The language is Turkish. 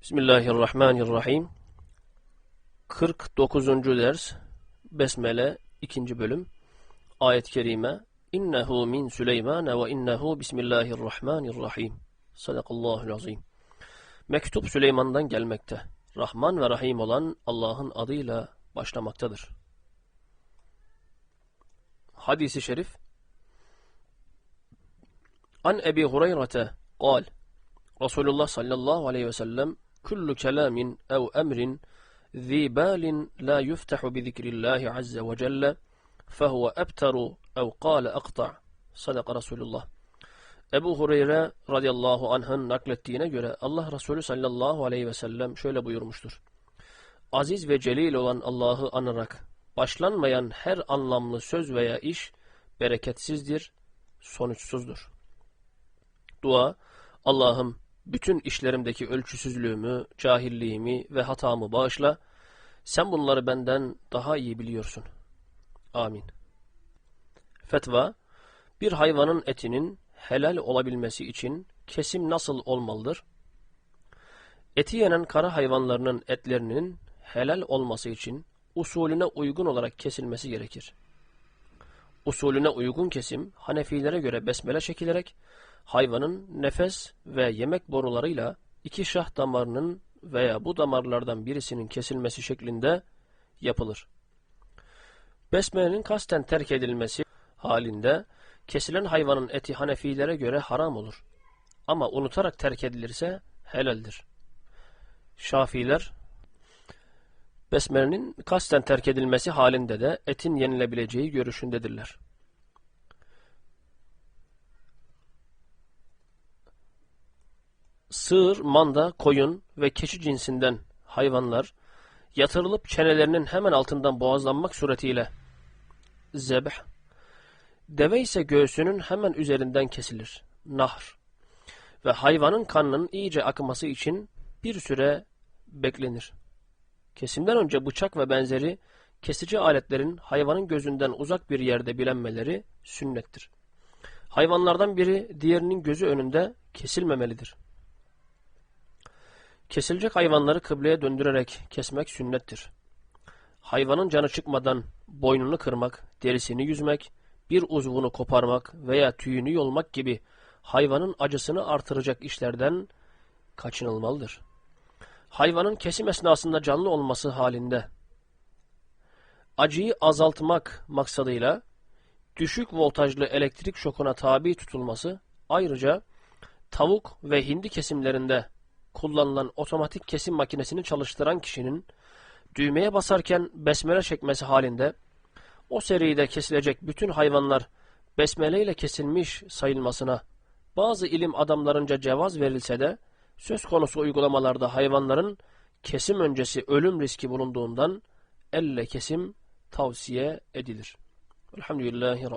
Bismillahirrahmanirrahim. 49. ders Besmele 2. bölüm Ayet-i kerime İnnehu min Süleyman ve innehu bismillahirrahmanirrahim. Sadakallahul azim. Mektup Süleyman'dan gelmekte. Rahman ve Rahim olan Allah'ın adıyla başlamaktadır. Hadisi şerif An Ebi Hureyre'te قال Resulullah sallallahu aleyhi ve sellem kullu kelamin ev emrin zi balin la yuftahu bi zikrillahi azze ve celle fehuve ebteru ev kâle akta' sadaka Resulullah Ebu Hureyre radıyallahu anh'ın naklettiğine göre Allah Resulü sallallahu aleyhi ve sellem şöyle buyurmuştur. Aziz ve celil olan Allah'ı anarak başlanmayan her anlamlı söz veya iş bereketsizdir, sonuçsuzdur. Dua, Allah'ım bütün işlerimdeki ölçüsüzlüğümü, cahilliğimi ve hatamı bağışla. Sen bunları benden daha iyi biliyorsun. Amin. Fetva, bir hayvanın etinin helal olabilmesi için kesim nasıl olmalıdır? Eti yenen kara hayvanlarının etlerinin helal olması için usulüne uygun olarak kesilmesi gerekir. Usulüne uygun kesim Hanefilere göre besmele çekilerek hayvanın nefes ve yemek borularıyla iki şah damarının veya bu damarlardan birisinin kesilmesi şeklinde yapılır. Besmelenin kasten terk edilmesi halinde kesilen hayvanın eti Hanefilere göre haram olur. Ama unutarak terk edilirse helaldir. Şafiler Besmelenin kasten terk edilmesi halinde de etin yenilebileceği görüşündedirler. Sığır, manda, koyun ve keçi cinsinden hayvanlar yatırılıp çenelerinin hemen altından boğazlanmak suretiyle zebh, deve ise göğsünün hemen üzerinden kesilir, nahr ve hayvanın kanının iyice akması için bir süre beklenir. Kesimden önce bıçak ve benzeri kesici aletlerin hayvanın gözünden uzak bir yerde bilenmeleri sünnettir. Hayvanlardan biri diğerinin gözü önünde kesilmemelidir. Kesilecek hayvanları kıbleye döndürerek kesmek sünnettir. Hayvanın canı çıkmadan boynunu kırmak, derisini yüzmek, bir uzvunu koparmak veya tüyünü yolmak gibi hayvanın acısını artıracak işlerden kaçınılmalıdır. Hayvanın kesim esnasında canlı olması halinde acıyı azaltmak maksadıyla düşük voltajlı elektrik şokuna tabi tutulması ayrıca tavuk ve hindi kesimlerinde kullanılan otomatik kesim makinesini çalıştıran kişinin düğmeye basarken besmele çekmesi halinde o seride kesilecek bütün hayvanlar besmele ile kesilmiş sayılmasına bazı ilim adamlarınca cevaz verilse de söz konusu uygulamalarda hayvanların kesim öncesi ölüm riski bulunduğundan elle kesim tavsiye edilir. Elhamdülillahi Rabbil